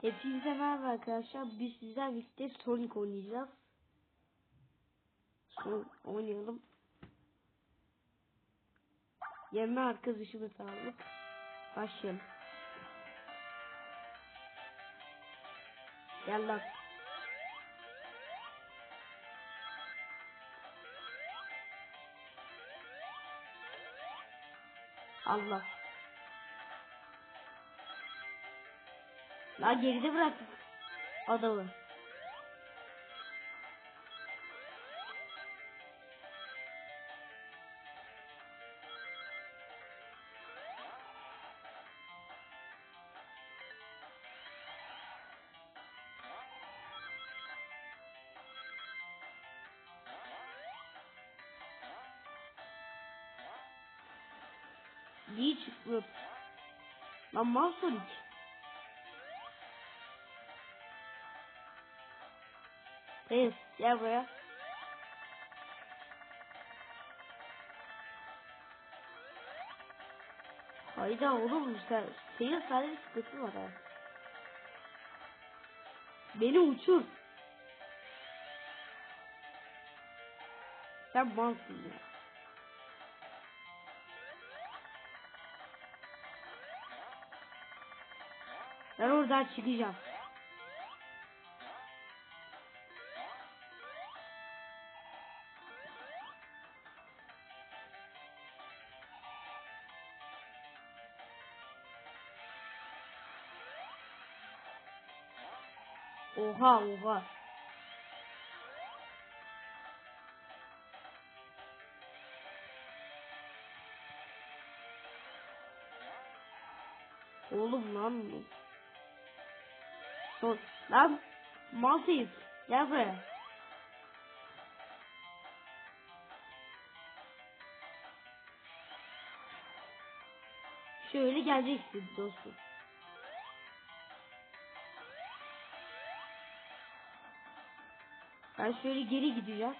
Hepinize merhaba arkadaşlar. Biz sizler birlikte Sonic oynayacağız. Son oynayalım. Yerine arkadaşımı sağlık. Başlayalım. Gel lan. Allah. La geride bıraktık adamı. Niye çıkmıyor? Lan mal Reis gel buraya. Hayda oğlum sen senin sadece bir var ha. Beni uçur. Sen malsın ya. Ben oradan çıkacağım. Oha oha. Oğlum lan bu. Son. Lan Maltese gel buraya. Şöyle geleceksin dostum. Ben şöyle geri gideceğim.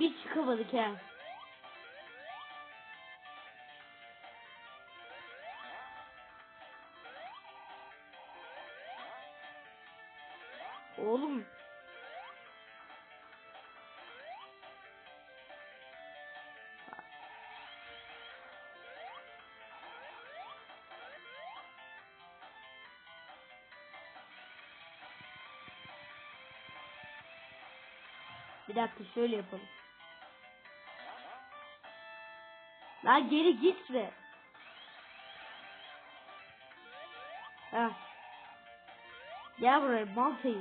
Bir çıkamadık he. Oğlum. Bir dakika şöyle yapalım. Lan geri gitme. Ha. Gel buraya Maltese.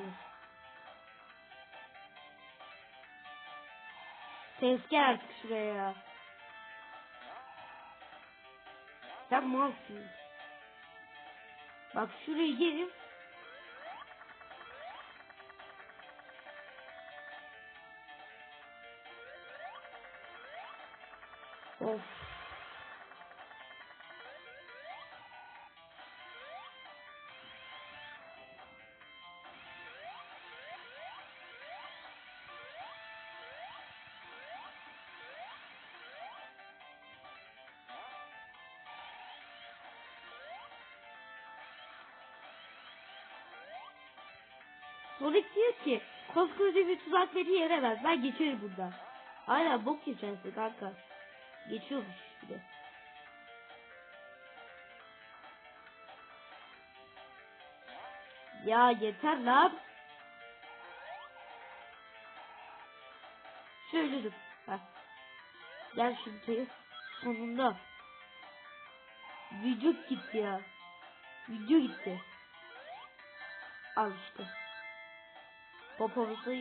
Ses gel artık şuraya ya. Sen malsın. Bak şuraya gelin. Of. Sonic diyor ki koskoca bir tuzak beni yenemez ben geçerim bundan. Aynen bok geçersin kanka. Geçiyormuş bir. Ya yeter lan. Şöyle dur. Heh. Gel şimdi sonunda. Video gitti ya. Video gitti. Al işte. Popomuzu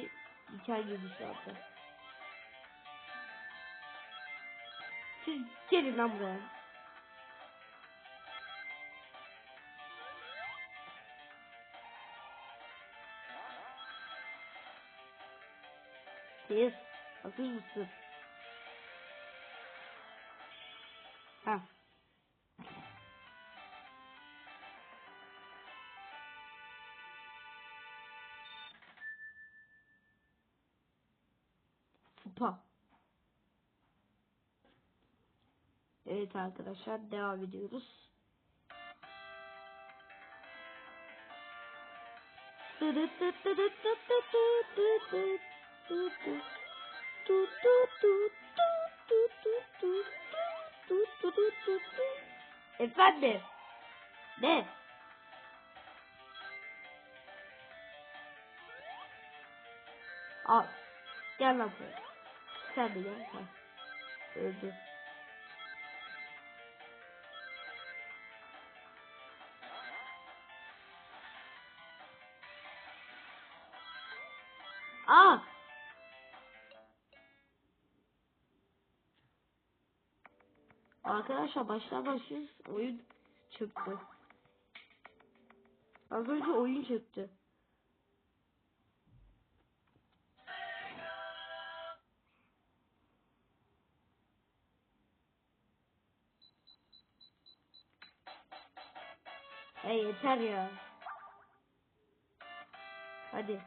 diken gibi şu anda. Siz gelin lan buraya. Siz hazır mısın? Ha. Evet arkadaşlar devam ediyoruz. Efendim. Ne? Al. Gel lan buraya. Sen de gel. Öldü. Arkadaşlar baştan başlıyoruz. Oyun çöktü. Az önce oyun çöktü. Hey yeter ya. Hadi.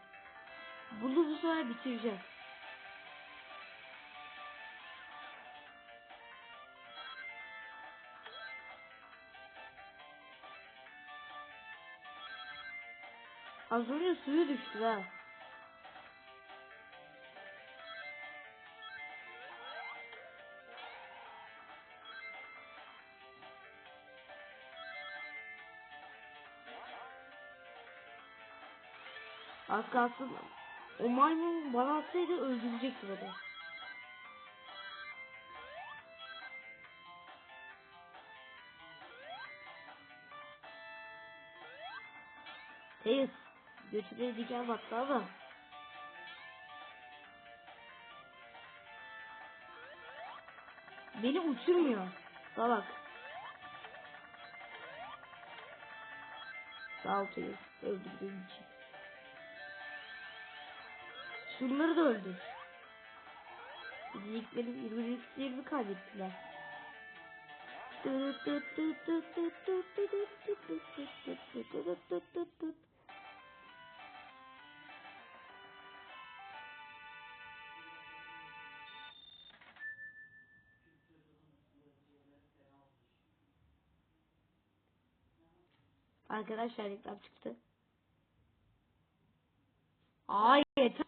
Bunu bu sefer bitireceğim. Az önce suyu düştü ha. Az kalsın o maymun bana atsaydı öldürecekti beni. Teyze götüne diken battı ama. Beni uçurmuyor. Salak. Sağ ol Teyze için. Şunları da öldür. 20 20 kaybettiler. Arkadaşlar reklam çıktı. Ay yeter.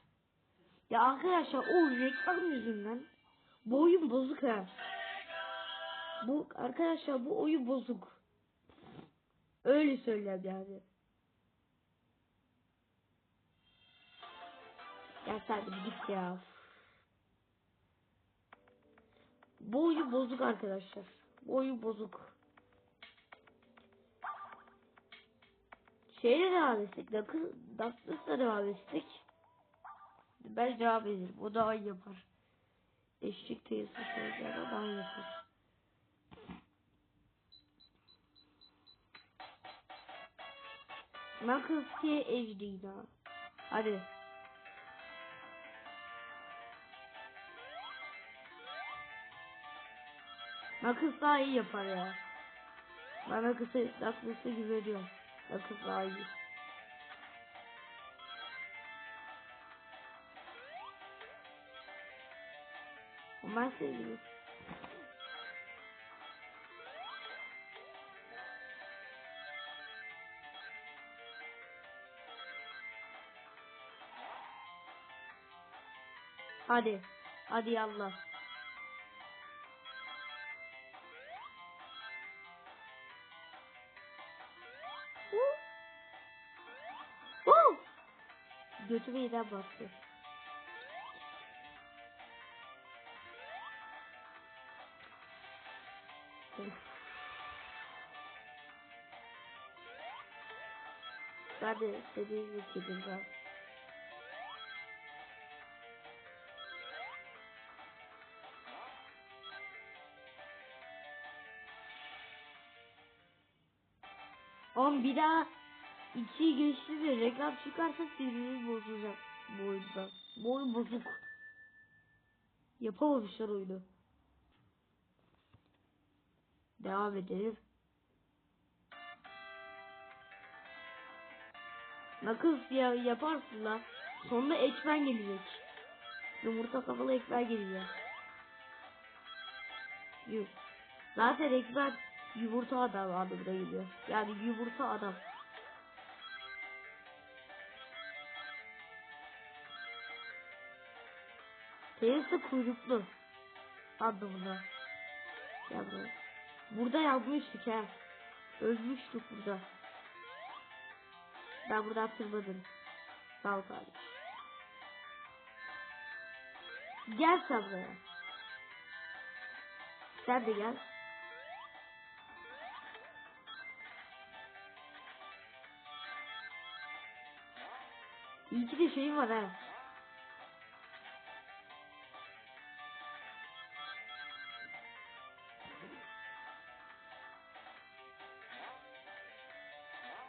Ya arkadaşlar o reklam yüzünden bu oyun bozuk ha. Bu arkadaşlar bu oyun bozuk. Öyle söyleyeyim yani. Ya sen bir git ya. Bu oyun bozuk arkadaşlar. Bu oyun bozuk. Şeyle devam etsek. Darkness'la devam etsek. Ben devam ederim. O daha iyi yapar. Eşlik teyzesi sözlerine daha iyi yapar. Knuckles diye Ejderha. Hadi. Knuckles daha iyi yapar ya. Ben Knuckles'a Knuckles'a güveniyorum. Knuckles daha iyi. Ben sevgilim. Hadi. Hadi yallah. Götüme yeden bastı. Ben de istediğim gibi ben. Oğlum bir daha içi geçti de reklam çıkarsa sinirimiz bozacak bu oyunda. Bu oyun bozuk. Yapamamışlar oyunu. Devam edelim. Knuckles ya yaparsın lan. Sonunda ekmen gelecek. Yumurta kafalı ekmen gelecek. Yuh. Zaten Ekber yumurta adam anlamına geliyor. Yani yumurta adam. Teyze kuyruklu anlamına. Ya buraya. Burada yapmıştık ha. Ölmüştük burada. Ben burada hatırladım. Sağ ol kardeşim. Gel sen buraya. Sen de gel. İyi ki de şeyim var ha.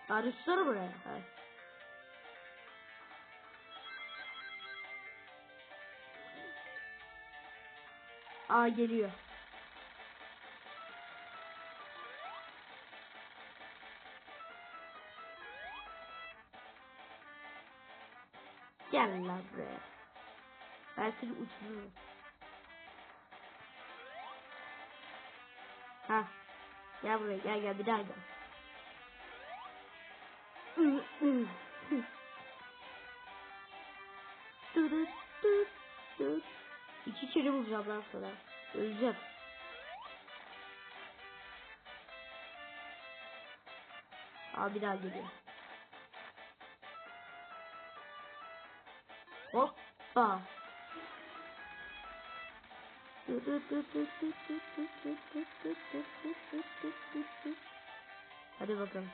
Arışsana buraya. Ha. Aa geliyor. Gel lan buraya. Ben seni uçururum. Ha. Gel buraya gel gel bir daha gel. İki kere vuracağım lan sana. Öleceğim. Abi daha geliyor. Hoppa. Hadi bakalım.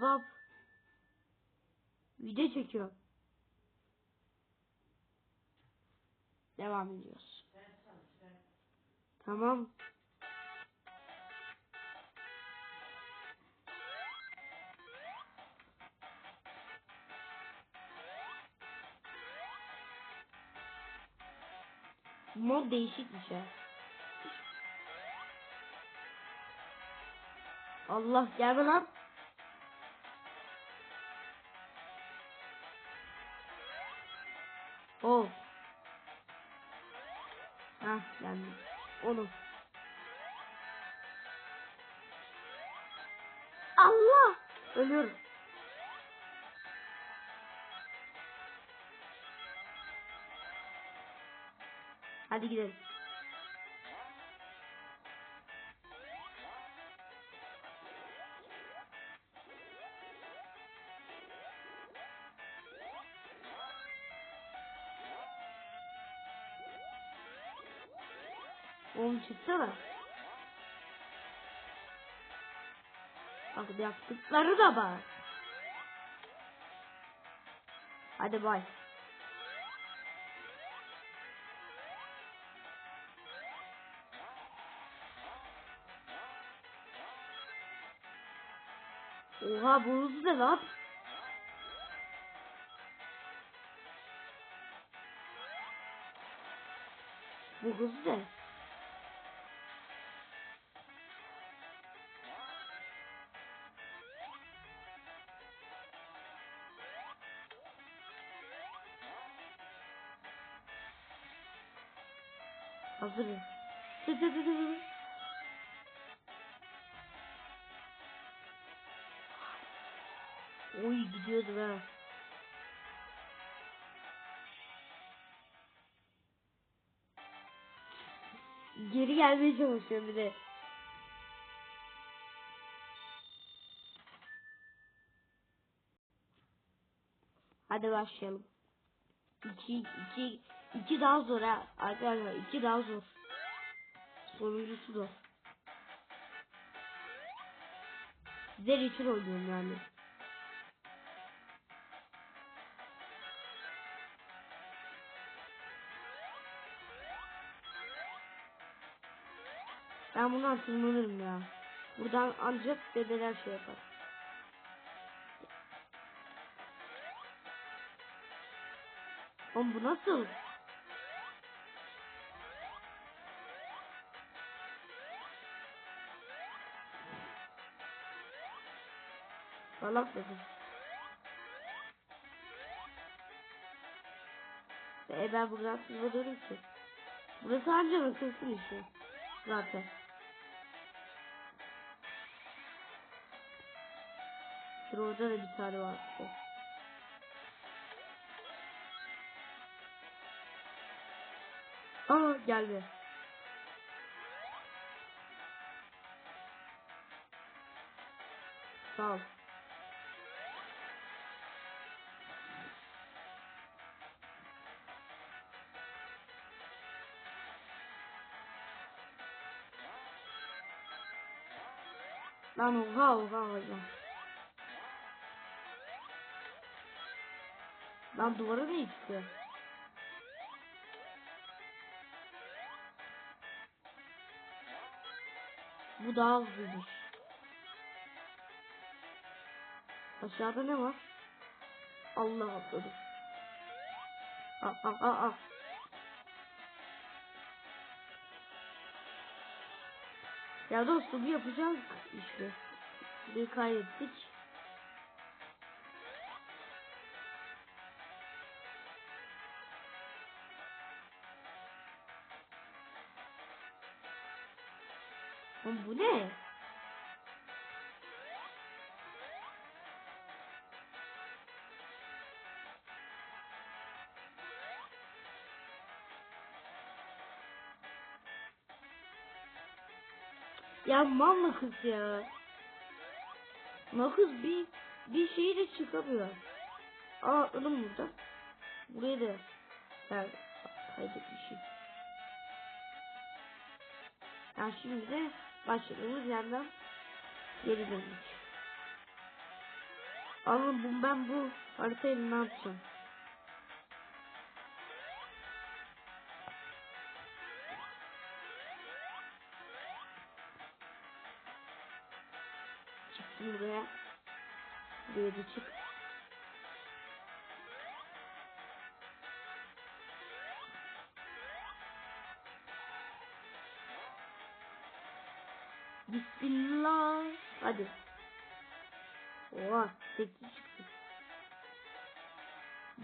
Tamam. Video çekiyor. Devam ediyoruz. Tamam. Mod değişik bir şey. Allah gelme lan. Geldim. Oğlum. Allah. Ölüyorum. Hadi gidelim. Oğlum çıksana. Bak yaptıkları da bak. Hadi bay. Oha bu hızlı ne lan? Bu hızlı ne? Geri gelmeye çalışıyorum bir de. Hadi başlayalım. İki, iki, iki daha zor ha. Arkadaşlar iki daha zor. Sonuncusu zor. Sizler için oynuyorum yani. Ben bundan tırmanırım ya. Buradan ancak dedeler şey yapar. Oğlum bu nasıl? Salak dedim. E ben buradan sızmadım ki. Burası anca bakılsın işte. Zaten. Şurada da bir tane var. işte. Aa geldi. Sağ ol. Lan oha oha oha. Lan duvara ne çıktı? Bu daha hızlıymış. Aşağıda ne var? Allah atladı. Aa, aa, aa, aa. Ya dostum yapacağız işte. Bir kaybettik. Oğlum bu ne? Ya mal mı kız ya? Nakız bir bir şey de çıkamıyor. Aa atladım burada. Buraya da ben kaydetmişim. Yani şimdi de başladığımız yerden geri döndük. Ama bu, ben bu haritayı ne yapacağım? Çıktım buraya. Buraya çık. Hadi. Oha. Tekli çıktı.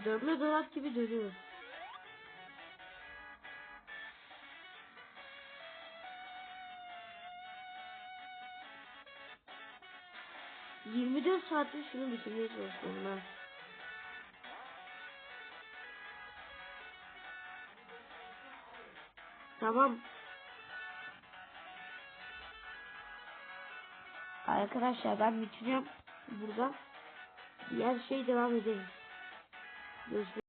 Dönme dolap gibi dönüyor. Yirmi dört saattir şunu bitirmeye çalışıyorum ben. Tamam. Arkadaşlar ben bitiriyorum burada. Diğer şey devam edelim. Görüşmek